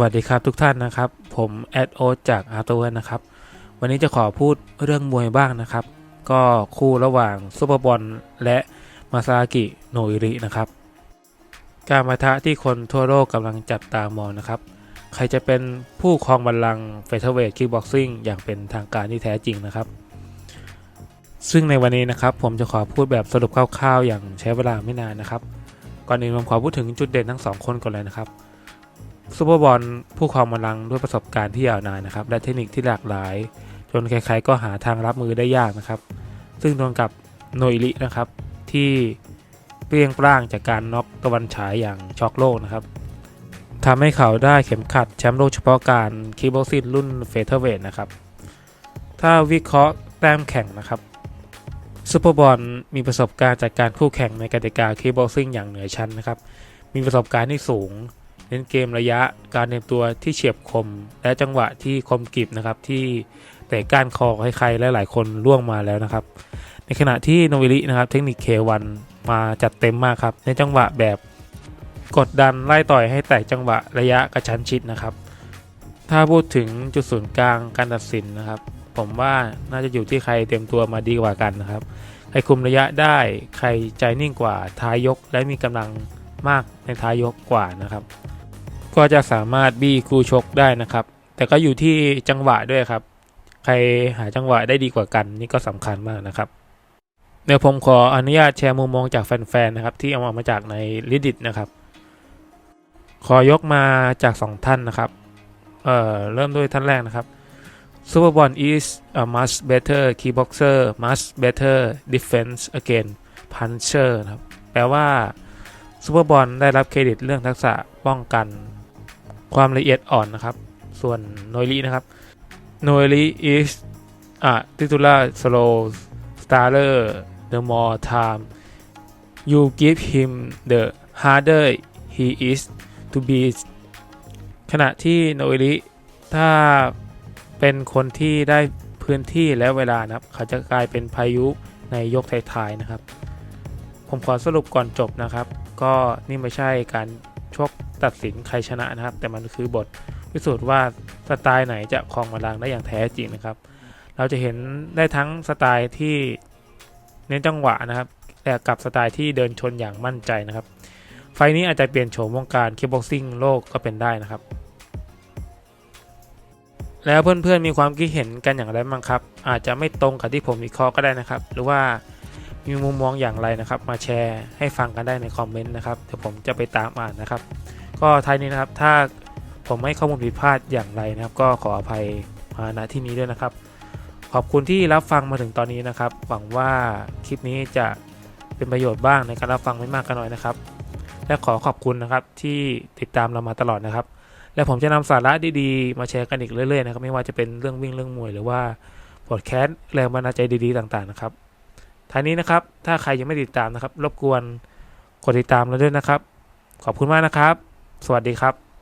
วัสดีครับทุกท่านนะครับ ผมแอดโอตจากอาร์ตเวนะครับ วันนี้จะขอพูดเรื่องมวยบ้างนะครับ ก็คู่ระหว่างซูเปอร์บอลและมาซากิโนอิรินะครับ การมาทะที่คนทั่วโลกกำลังจับตามองนะครับ ใครจะเป็นผู้ครองบัลลังก์เฟเธอร์เวทคิกบ็อกซิ่งอย่างเป็นทางการที่แท้จริงนะครับ ซึ่งในวันนี้นะครับ ผมจะขอพูดแบบสรุปคร่าวๆ อย่างใช้เวลาไม่นานนะครับ ก่อนอื่นผมขอพูดถึงจุดเด่นทั้งสองคนก่อนเลยนะครับ ซูเปอร์บอลผู้ครองบัลลังด้วยประสบการณ์ที่ยาวนานนะครับ และเทคนิคที่หลากหลาย จนใครๆก็หาทางรับมือได้ยากนะครับ ซึ่งตรงกับโนอิรินะครับ ที่เปรี้ยงปร้างจากการน็อกตะวันฉายอย่างช็อกโลกนะครับทำให้เขาได้เข็มขัดแชมป์โลกเฉพาะการคีบ็อกซิ่งรุ่นเฟเธอร์เวทนะครับ ถ้าวิเคราะห์แต้มแข่งนะครับซูเปอร์บอลมีประสบการณ์จากการคู่แข่งในกติกาคีบ็อกซิ่งอย่างเหนือชั้นนะครับ มีประสบการณ์ที่สูง เน้นเกมระยะการเตรียมตัวที่เฉียบคม และจังหวะที่คมกริบนะครับที่เตะก้านคอให้ใครและหลายคนล่วงมาแล้วนะครับ ในขณะที่โนวิลินะครับเทคนิคเควันมาจัดเต็มมากครับในจังหวะแบบกดดันไล่ต่อยให้แตกจังหวะระยะกระชั้นชิดนะครับ ถ้าพูดถึงจุดศูนย์กลางการตัดสินนะครับ ผมว่าน่าจะอยู่ที่ใครเตรียมตัวมาดีกว่ากันนะครับใครคุมระยะได้ใครใจนิ่งกว่าท้ายยกและมีกำลังมากในท้ายยกกว่านะครับ ก็จะสามารถบี้คู่ชกได้นะครับ แต่ก็อยู่ที่จังหวะด้วยครับ ใครหาจังหวะได้ดีกว่ากันนี่ก็สำคัญมากนะครับเดี๋ยวผมขออนุญาตแชร์มุมมองจากแฟนๆนะครับที่เอามาจากใน reddit นะครับ ขอยกมาจาก 2 ท่านนะครับเอ่อเริ่มด้วยท่านแรกนะครับ Superball is a much better kickboxer much better defense again puncher นะครับแปลว่าซูเปอร์บอลได้รับเครดิตเรื่องทักษะป้องกัน ความละเอียดอ่อนนะครับ ส่วนโนยลีนะครับโนยลี is a titular slow starter the more time you give him the harder he is to beat ขณะที่โนยลีถ้าเป็นคนที่ได้พื้นที่และเวลานะครับ เขาจะกลายเป็นพายุในยกท้ายๆนะครับ ผมขอสรุปก่อนจบนะครับ ก็นี่ไม่ใช่การ ชกตัดสินใครชนะนะครับ แต่มันคือบทพิสูจน์ว่าสไตล์ไหนจะครองบัลลังก์ได้อย่างแท้จริงนะครับ เราจะเห็นได้ทั้งสไตล์ที่เน้นจังหวะนะครับแต่กับสไตล์ที่เดินชนอย่างมั่นใจนะครับ ไฟล์นี้อาจจะเปลี่ยนโฉมวงการคิกบ็อกซิ่งโลกก็เป็นได้นะครับ แล้วเพื่อนๆมีความคิดเห็นกันอย่างไรบ้างครับ อาจจะไม่ตรงกับที่ผมวิเคราะห์ก็ได้นะครับ หรือว่า มีมุมมองอย่างไรนะครับ มาแชร์ให้ฟังกันได้ในคอมเมนต์นะครับเดี๋ยวผมจะไปตามอ่านนะครับ ก็ท้ายนี้นะครับถ้าผมให้ข้อมูลผิดพลาดอย่างไรนะครับ ก็ขออภัยมาณที่นี้ด้วยนะครับ ขอบคุณที่รับฟังมาถึงตอนนี้นะครับ หวังว่าคลิปนี้จะเป็นประโยชน์บ้างในการรับฟังไม่มากก็น้อยนะครับ และขอขอบคุณนะครับที่ติดตามเรามาตลอดนะครับ และผมจะนำสาระดีๆ มาแชร์กันอีกเรื่อยๆนะครับ ไม่ว่าจะเป็นเรื่องวิ่งเรื่องมวยหรือว่าพอดแคสต์แรงบันดาลใจดีๆ ต่างๆนะครับ ท้ายนี้นะครับ ถ้าใครยังไม่ติดตามนะครับ รบกวนกดติดตามเราด้วยนะครับ ขอบคุณมากนะครับ สวัสดีครับ